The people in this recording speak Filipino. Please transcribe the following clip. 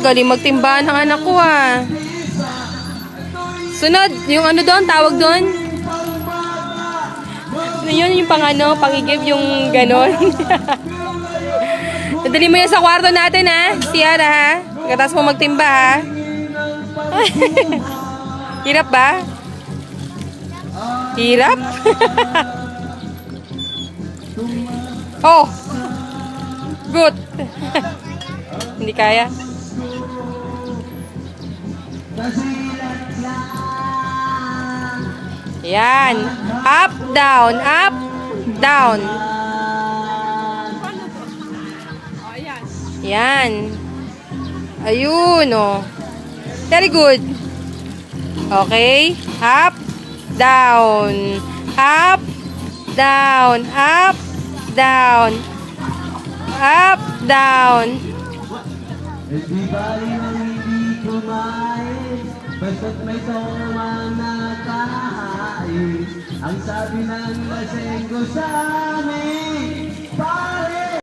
Galing magtimbahan ng anak ko ah. Sunod, yung ano doon, tawag doon? Ano yun, yung pang ano, pangigib, yung ganon. Nadali mo yan sa kwarto natin ha, Ciara ha. Pagkatapos mo magtimba ha. Hirap ba? Hirap? oh! Good! Hindi kaya. Yan. Up, down, up, down. Yan. Ayun, oh. Very good. Okay. Up, down. Up, down. Up, down. Up, down. Hindi bali nang hindi kumain Basta't may toma na kain Ang sabi ng lasenggo sa amin